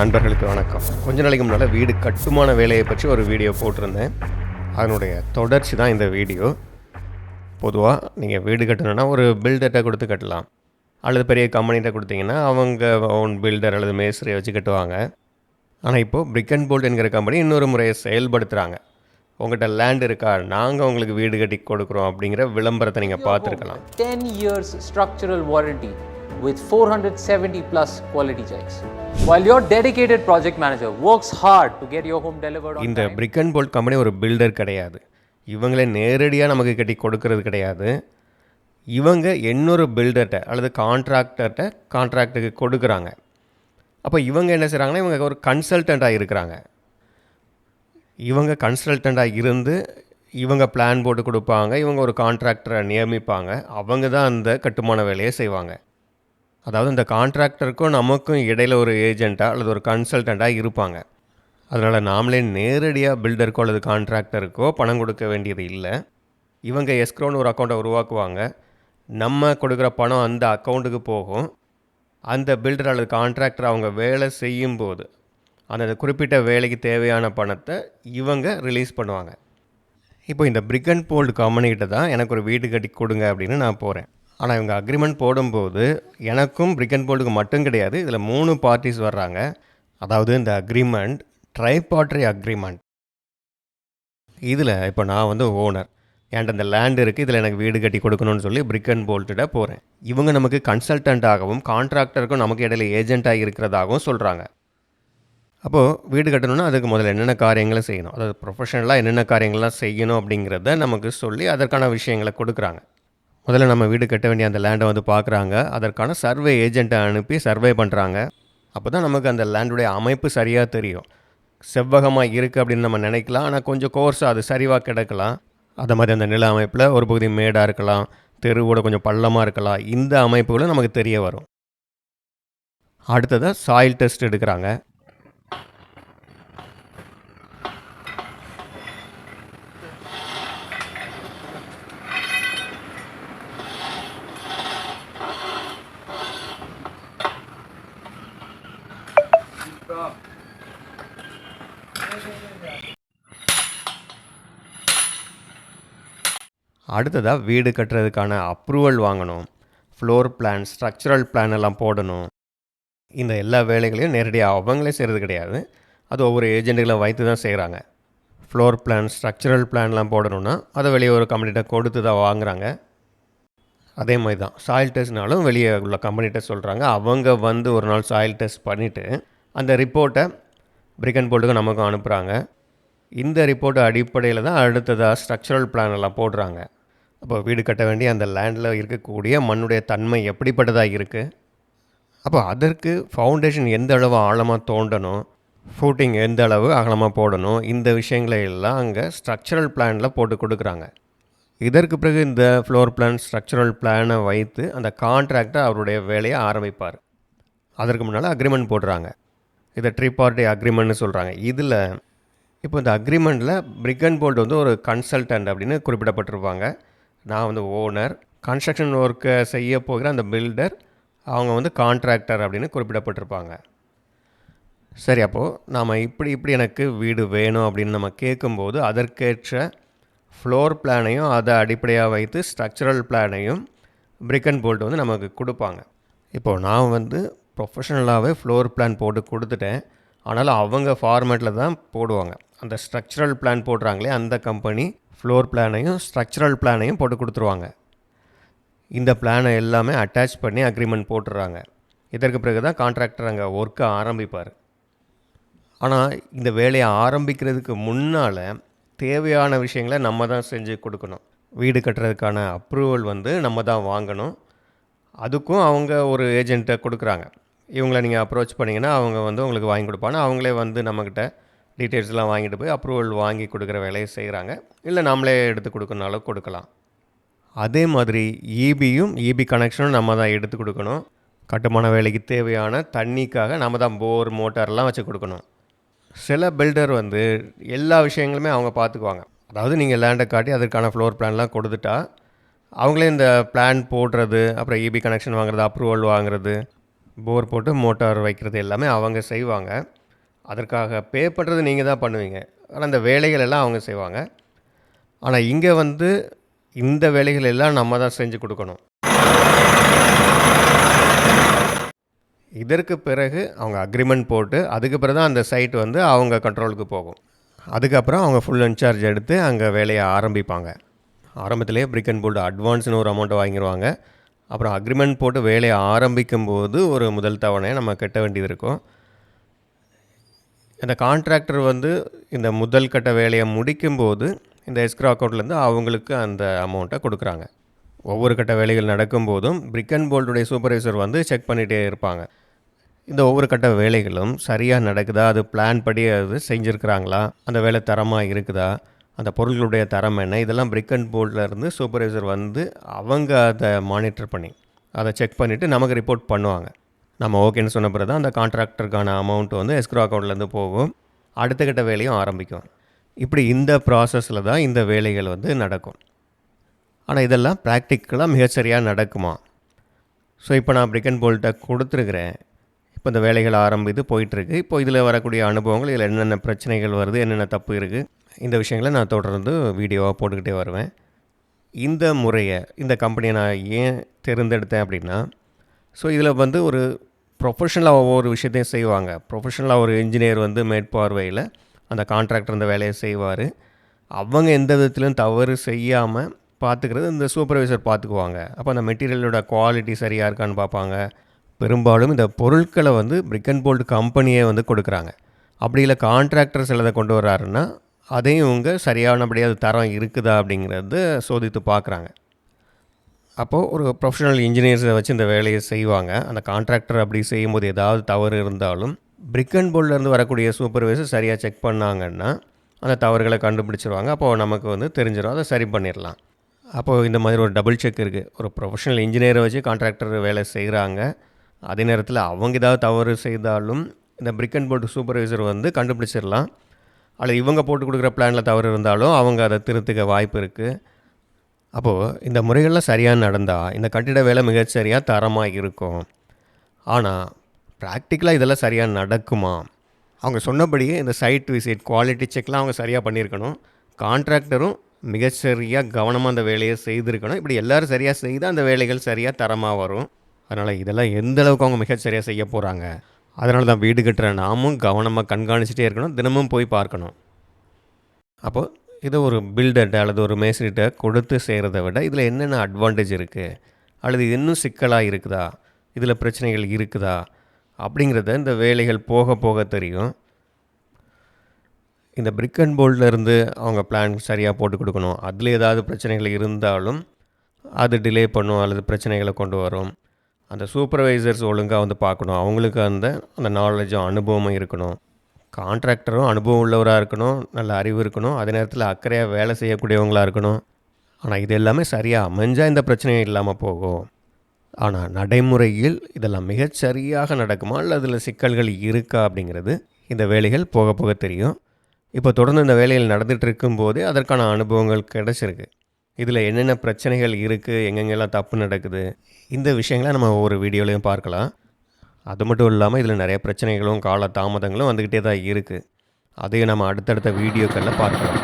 நண்பர்களுக்கு வணக்கம். கொஞ்ச நாளைக்கு முன்னால் வீடு கட்டுமான வேலையை பற்றி ஒரு வீடியோ போட்டிருந்தேன். அதனுடைய தொடர்ச்சி தான் இந்த வீடியோ. பொதுவாக நீங்கள் வீடு கட்டணும்னா ஒரு பில்டர்கிட்ட கொடுத்து கட்டலாம். அல்லது பெரிய கம்பெனிகிட்ட கொடுத்தீங்கன்னா அவங்க ஓன் பில்டர் அல்லது மேஸ்திரியை வச்சு கட்டுவாங்க. ஆனால் இப்போது பிரிக் அண்ட் போல்ட் என்கிற கம்பெனி இன்னொரு முறையை செயல்படுத்துகிறாங்க உங்கள்கிட்ட லேண்ட் இருக்கா? நாங்கள் உங்களுக்கு வீடு கட்டி கொடுக்குறோம் அப்படிங்கிற விளம்பரத்தை நீங்கள் பார்த்துருக்கலாம். Ten years structural warranty with 470 plus quality checks. While your dedicated project manager works hard to get your home delivered on இந்த பிரிக் அண்ட் போல்ட் கம்பெனி ஒரு பில்டர் கிடையாது. இவங்களே நேரடியாக நமக்கு கட்டி கொடுக்கறது கிடையாது. இவங்க இன்னொரு பில்டர்கிட்ட அல்லது கான்ட்ராக்டர்கிட்ட கான்ட்ராக்டுக்கு கொடுக்குறாங்க. அப்போ இவங்க என்ன செய்கிறாங்கன்னா இவங்க ஒரு கன்சல்டண்ட்டாக இருக்கிறாங்க. இவங்க கன்சல்டண்ட்டாக இருந்து இவங்க பிளான் போட்டு கொடுப்பாங்க. இவங்க ஒரு கான்ட்ராக்டரை நியமிப்பாங்க. அவங்க தான் அந்த கட்டுமான வேலையை செய்வாங்க. அதாவது இந்த கான்ட்ராக்டருக்கும் நமக்கும் இடையில ஒரு ஏஜெண்ட்டாக அல்லது ஒரு கன்சல்டண்ட்டாக இருப்பாங்க. அதனால் நாமளே நேரடியாக பில்டருக்கோ அல்லது கான்ட்ராக்டருக்கோ பணம் கொடுக்க வேண்டியது இல்லை. இவங்க எஸ்க்ரோன்னு ஒரு அக்கௌண்ட்டை உருவாக்குவாங்க. நம்ம கொடுக்குற பணம் அந்த அக்கௌண்ட்டுக்கு போகும். அந்த பில்டர் அல்லது கான்ட்ராக்டர் அவங்க வேலை செய்யும்போது அந்த குறிப்பிட்ட வேலைக்கு தேவையான பணத்தை இவங்க ரிலீஸ் பண்ணுவாங்க. இப்போ இந்த பிரிக் அண்ட் போல்டு கம்பெனிகிட்ட தான் எனக்கு ஒரு வீடு கட்டி கொடுங்க அப்படின்னு நான் போகிறேன் ஆனால் இவங்க அக்ரிமெண்ட் போடும்போது எனக்கும் பிரிக் அண்ட் போல்டுக்கு மட்டும் கிடையாது. இதில் மூணு பார்ட்டிஸ் வர்றாங்க. அதாவது இந்த அக்ரிமெண்ட் ட்ரைபாட்ரி அக்ரிமெண்ட் இதில் இப்போ நான் வந்து ஓனர் என்கிட்ட இந்த லேண்ட் இருக்குது இதில் எனக்கு வீடு கட்டி கொடுக்கணும்னு சொல்லி பிரிக் அண்ட் போல்ட்டிட போகிறேன் இவங்க நமக்கு கன்சல்டண்ட்டாகவும் கான்ட்ராக்டருக்கும் நமக்கு இடையில ஏஜெண்ட்டாக இருக்கிறதாகவும் சொல்கிறாங்க அப்போது வீடு கட்டணும்னா அதுக்கு முதல்ல என்னென்ன காரியங்களை செய்யணும்? அதாவது ப்ரொஃபஷனலாக என்னென்ன காரியங்கள்லாம் செய்யணும் அப்படிங்கிறத நமக்கு சொல்லி அதற்கான விஷயங்களை கொடுக்குறாங்க. முதல்ல நம்ம வீடு கட்ட வேண்டிய அந்த லேண்டை வந்து பார்க்குறாங்க. அதற்கான சர்வே ஏஜெண்ட்டை அனுப்பி சர்வே பண்ணுறாங்க அப்போ தான் நமக்கு அந்த லேண்டுடைய அமைப்பு சரியாக தெரியும். செவ்வகமாக இருக்குது அப்படின்னு நம்ம நினைக்கலாம். ஆனால் கொஞ்சம் கோர்ஸாக அது சரிவாக கிடக்கலாம். அதை மாதிரி அந்த நில அமைப்பில் ஒரு பகுதி மேடாக இருக்கலாம். தெருவோட கொஞ்சம் பள்ளமாக இருக்கலாம். இந்த அமைப்புகளும் நமக்கு தெரிய வரும். அடுத்ததாக சாயில் டெஸ்ட் எடுக்கிறாங்க. அடுத்ததாக வீடு கட்டுறதுக்கான அப்ரூவல் வாங்கணும். ஃப்ளோர் பிளான் ஸ்ட்ரக்சரல் பிளான் எல்லாம் போடணும். இந்த எல்லா வேலைகளையும் நேரடியாக அவங்களே செய்கிறது கிடையாது. அது ஒவ்வொரு ஏஜெண்ட்டுகளை வைத்து தான் செய்கிறாங்க ஃப்ளோர் பிளான் ஸ்ட்ரக்சரல் பிளான்லாம் போடணும்னா அதை வெளியே ஒரு கம்பெனிகிட்ட கொடுத்து தான் வாங்குறாங்க. அதே மாதிரி தான். சாயில் டெஸ்ட்னாலும் வெளியே உள்ள கம்பெனிகிட்ட சொல்கிறாங்க அவங்க வந்து ஒரு நாள் சாயில் டெஸ்ட் பண்ணிவிட்டு அந்த ரிப்போர்ட்டை பிரிக் அண்ட் போல்ட்டுக்கு நமக்கும் அனுப்புகிறாங்க இந்த ரிப்போர்ட் அடிப்படையில் தான் அடுத்ததாக ஸ்ட்ரக்சரல் பிளான் எல்லாம் போடுறாங்க. அப்போ வீடு கட்ட வேண்டிய அந்த லேண்டில் இருக்கக்கூடிய மண்ணுடைய தன்மை எப்படிப்பட்டதாக இருக்குது அப்போ அதற்கு ஃபவுண்டேஷன் எந்த அளவு ஆழமாக தோண்டணும்? ஃபூட்டிங் எந்த அளவு அகலமாக போடணும்? இந்த விஷயங்களை எல்லாம் அங்கே ஸ்ட்ரக்சரல் பிளானில் போட்டு கொடுக்குறாங்க. இதற்கு பிறகு இந்த ஃப்ளோர் பிளான் ஸ்ட்ரக்சரல் பிளானை வைத்து அந்த கான்ட்ராக்டை அவருடைய வேலையை ஆரம்பிப்பார். அதற்கு முன்னால் அக்ரிமெண்ட் போடுறாங்க. இதை ட்ரீ பார்ட்டி அக்ரிமெண்ட்னு சொல்கிறாங்க இதில் இப்போ இந்த அக்ரிமெண்ட்டில் பிரிக் அண்ட் போல்ட் வந்து ஒரு கன்சல்டன்ட் அப்படின்னு குறிப்பிடப்பட்டிருப்பாங்க. நான் வந்து ஓனர். கன்ஸ்ட்ரக்ஷன் ஒர்க்கை செய்ய போகிற அந்த பில்டர் அவங்க வந்து கான்ட்ராக்டர் அப்படின்னு குறிப்பிடப்பட்டிருப்பாங்க. சரி அப்போது நாம் இப்படி இப்படி எனக்கு வீடு வேணும் அப்படின்னு நம்ம கேட்கும்போது அதற்கேற்ற ஃப்ளோர் பிளானையும் அதை அடிப்படையாக வைத்து ஸ்ட்ரக்சரல் பிளானையும் பிரிக் அண்ட் போல்ட் வந்து நமக்கு கொடுப்பாங்க. இப்போது நான் வந்து ப்ரொஃபஷனலாகவே ஃப்ளோர் பிளான் போட்டு கொடுத்துட்டேன். ஆனாலும் அவங்க ஃபார்மேட்டில் தான் போடுவாங்க. அந்த ஸ்ட்ரக்சரல் பிளான் போடுறாங்களே அந்த கம்பெனி ஃப்ளோர் பிளானையும் ஸ்ட்ரக்சரல் பிளானையும் போட்டு கொடுத்துருவாங்க. இந்த பிளானை எல்லாமே அட்டாச் பண்ணி அக்ரிமெண்ட் போட்டுடுறாங்க இதற்கு பிறகு தான் கான்ட்ராக்டர் அங்கே ஒர்க்கை ஆரம்பிப்பார். ஆனால் இந்த வேலையை ஆரம்பிக்கிறதுக்கு முன்னால் தேவையான விஷயங்களை நம்ம தான் செஞ்சு கொடுக்கணும். வீடு கட்டுறதுக்கான அப்ரூவல் வந்து நம்ம தான் வாங்கணும். அதுக்கும் அவங்க ஒரு ஏஜென்ட்டை கொடுக்குறாங்க. இவங்களை நீங்கள் அப்ரோச் பண்ணிங்கன்னா அவங்க வந்து உங்களுக்கு வாங்கி கொடுப்பாங்க. அவங்களே வந்து நம்மக்கிட்ட டீட்டெயில்ஸ்லாம் வாங்கிட்டு போய் அப்ரூவல் வாங்கி கொடுக்குற வேலையை செய்கிறாங்க இல்லை நம்மளே எடுத்து கொடுக்கணுனாலும் கொடுக்கலாம். அதே மாதிரி ஈபியும் ஈபி கனெக்ஷனும் நம்ம தான் எடுத்து கொடுக்கணும். கட்டுமான வேலைக்கு தேவையான தண்ணிக்காக நம்ம தான் போர் மோட்டார்லாம் வச்சு கொடுக்கணும். சில பில்டர் வந்து எல்லா விஷயங்களுமே அவங்க பார்த்துக்குவாங்க. அதாவது நீங்கள் லேண்டை காட்டி அதற்கான ஃப்ளோர் பிளான்லாம் கொடுத்துட்டா அவங்களே இந்த பிளான் போடுறது அப்புறம் இபி கனெக்ஷன் வாங்குறது அப்ரூவல் வாங்குறது போர் போட்டு மோட்டார் வைக்கிறது எல்லாமே அவங்க செய்வாங்க. அதற்காக பே பண்ணுறது நீங்கள் தான் பண்ணுவீங்க. ஆனால் அந்த வேலைகள் எல்லாம் அவங்க செய்வாங்க. ஆனால் இங்கே வந்து இந்த வேலைகள் எல்லாம் நம்ம தான் செஞ்சு கொடுக்கணும். இதற்கு பிறகு அவங்க அக்ரிமெண்ட் போட்டு அதுக்கு பிறகு தான் அந்த சைட் வந்து அவங்க கண்ட்ரோலுக்கு போகும். அதுக்கப்புறம் அவங்க ஃபுல் இன்சார்ஜ் எடுத்து அங்கே வேலையை ஆரம்பிப்பாங்க. ஆரம்பத்திலே பிரிக் அண்ட் போல்டு அட்வான்ஸ்னு ஒரு அமௌண்ட்டை வாங்கிடுவாங்க அப்புறம் அக்ரிமெண்ட் போட்டு வேலையை ஆரம்பிக்கும் போது ஒரு முதல் தவணையை நம்ம கட்ட வேண்டியது இருக்கும். இந்த கான்ட்ராக்டர் வந்து இந்த முதல் கட்ட வேலையை முடிக்கும்போது இந்த எஸ்க்ரோ அக்கௌண்ட்லேருந்து அவங்களுக்கு அந்த அமௌண்ட்டை கொடுக்குறாங்க. ஒவ்வொரு கட்ட வேலைகள் நடக்கும்போதும் பிரிக் அண்ட் போல்டுடைய சூப்பர்வைசர் வந்து செக் பண்ணிகிட்டே இருப்பாங்க. இந்த ஒவ்வொரு கட்ட வேலைகளும் சரியாக நடக்குதா? அது பிளான் படி அது செஞ்சுருக்கிறாங்களா? அந்த வேலை தரமாக இருக்குதா? அந்த பொருள்களுடைய தரம் என்ன? இதெல்லாம் பிரிக் அண்ட் போல்டில் சூப்பர்வைசர் வந்து அவங்க அதை மானிட்டர் பண்ணி அதை செக் பண்ணிவிட்டு நமக்கு ரிப்போர்ட் பண்ணுவாங்க. நம்ம ஓகேன்னு சொன்ன பிறகு தான் அந்த கான்ட்ராக்டருக்கான அமௌண்ட் வந்து எஸ்க்ரோ அக்கௌண்ட்லேருந்து போகும். அடுத்த கட்ட வேலையும் ஆரம்பிக்கும். இப்படி இந்த ப்ராசஸில் தான் இந்த வேலைகள் வந்து நடக்கும். ஆனால் இதெல்லாம் ப்ராக்டிக்கலாக மிகச்சரியாக நடக்குமா? ஸோ இப்போ நான் பிரிக் அண்ட் போல்ட்டை கொடுத்துருக்குறேன். இப்போ இந்த வேலைகள் ஆரம்பித்து போயிட்டுருக்கு. இப்போ இதில் வரக்கூடிய அனுபவங்கள் இதில் என்னென்ன பிரச்சனைகள் வருது என்னென்ன தப்பு இருக்குது இந்த விஷயங்களை நான் தொடர்ந்து வீடியோவாக போட்டுக்கிட்டே வருவேன். இந்த முறையை இந்த கம்பெனியை நான் ஏன் தேர்ந்தெடுத்தேன் அப்படின்னா ஸோ இதில் வந்து ஒரு ப்ரொஃபஷனலாக ஒவ்வொரு விஷயத்தையும் செய்வாங்க. ப்ரொஃபஷனலாக ஒரு இன்ஜினியர் வந்து மேற்பார்வையில் அந்த கான்ட்ராக்டர் அந்த வேலையை செய்வார். அவங்க எந்த விதத்திலும் தவறு செய்யாமல் பார்த்துக்கிறது இந்த சூப்பர்வைசர் பார்த்துக்குவாங்க அப்போ அந்த மெட்டீரியலோட குவாலிட்டி சரியாக இருக்கான்னு பார்ப்பாங்க பெரும்பாலும் இந்த பொருட்களை வந்து பிரிக் அண்ட் போல்டு கம்பெனியே வந்து கொடுக்குறாங்க. அப்படி இல்லை கான்ட்ராக்டர் சிலதை கொண்டு வர்றாருன்னா அதையும் இவங்க சரியானபடியாக அது தரம் இருக்குதா அப்படிங்கிறத சோதித்து பார்க்குறாங்க அப்போது ஒரு ப்ரொஃபஷனல் இன்ஜினியர்ஸை வச்சு இந்த வேலையை செய்வாங்க. அந்த கான்ட்ராக்டர் அப்படி செய்யும்போது ஏதாவது தவறு இருந்தாலும் பிரிக் அண்ட் போல்ட்லேருந்து வரக்கூடிய சூப்பர்வைசர் சரியாக செக் பண்ணாங்கன்னா அந்த தவறுகளை கண்டுபிடிச்சிருவாங்க. அப்போது நமக்கு வந்து தெரிஞ்சிடும் அதை சரி பண்ணிடலாம் அப்போது இந்த மாதிரி ஒரு டபுள் செக் இருக்குது ஒரு ப்ரொஃபஷனல் இன்ஜினியரை வச்சு கான்ட்ராக்டர் வேலை செய்கிறாங்க அதே நேரத்தில் அவங்க ஏதாவது தவறு செய்தாலும் இந்த பிரிக் அண்ட் போல்ட் சூப்பர்வைசர் வந்து கண்டுபிடிச்சிடலாம் அல்லது இவங்க போட்டு கொடுக்குற பிளானில் தவறு இருந்தாலும் அவங்க அதை திருத்துக்க வாய்ப்பு இருக்குது அப்போது இந்த முறைகள்லாம் சரியாக நடந்தால் இந்த கட்டிட வேலை மிகச்சரியாக தரமாக இருக்கும். ஆனால் ப்ராக்டிக்கலாக இதெல்லாம் சரியாக நடக்குமா? அவங்க சொன்னபடியே இந்த சைட் விசிட் குவாலிட்டி செக்லாம் அவங்க சரியாக பண்ணியிருக்கணும். கான்ட்ராக்டரும் மிகச்சரியாக கவனமாக அந்த வேலையை செய்திருக்கணும். இப்படி எல்லோரும் சரியாக செய்தால் அந்த வேலைகள் சரியாக தரமாக வரும். அதனால் இதெல்லாம் எந்த அளவுக்கு அவங்க மிகச்சரியாக செய்ய போகிறாங்க அதனால தான் வீடு கட்டுற நாமும் கவனமாக கண்காணிச்சிட்டே இருக்கணும். தினமும் போய் பார்க்கணும். அப்போது இதை ஒரு பில்டர்கிட்ட அல்லது ஒரு மேஸ்திரிட்ட கொடுத்து செய்கிறத விட இதில் என்னென்ன அட்வான்டேஜ் இருக்குது அல்லது இன்னும் சிக்கலாக இருக்குதா? இதில் பிரச்சனைகள் இருக்குதா? அப்படிங்கிறத இந்த வேலைகள் போக போக தெரியும். இந்த பிரிக் அண்ட் போல்டிலேருந்து அவங்க பிளான் சரியாக போட்டு கொடுக்கணும். அதில் ஏதாவது பிரச்சனைகள் இருந்தாலும் அது டிலே பண்ணும் அல்லது பிரச்சனைகளை கொண்டு வரும். அந்த சூப்பர்வைசர்ஸ் ஒழுங்காக வந்து பார்க்கணும். அவங்களுக்கு அந்த அந்த நாலேஜும் அனுபவமும் இருக்கணும். கான்ட்ராக்டரும் அனுபவம் உள்ளவராக இருக்கணும் நல்ல அறிவு இருக்கணும் அதே நேரத்தில் அக்கறையாக வேலை செய்யக்கூடியவங்களாக இருக்கணும். ஆனால் இது எல்லாமே சரியாக அமைஞ்சால் இந்த பிரச்சனையும் இல்லாமல் போகும். ஆனால் நடைமுறையில் இதெல்லாம் மிகச்சரியாக நடக்குமா? இல்லை அதில் சிக்கல்கள் இருக்கா அப்படிங்கிறது இந்த வேலைகள் போக போக தெரியும். இப்போ தொடர்ந்து இந்த வேலைகள் நடந்துகிட்டு இருக்கும்போதே அதற்கான அனுபவங்கள் கிடச்சிருக்கு. இதில் என்னென்ன பிரச்சனைகள் இருக்குது எங்கெங்கெல்லாம் தப்பு நடக்குது? இந்த விஷயங்களை நம்ம ஒவ்வொரு வீடியோலையும் பார்க்கலாம். அது மட்டும் இல்லாமல் இதில் நிறைய பிரச்சனைகளும் கால தாமதங்களும் வந்துக்கிட்டே தான் இருக்குது அதையும் நம்ம அடுத்தடுத்த வீடியோக்களில் பார்க்கலாம்.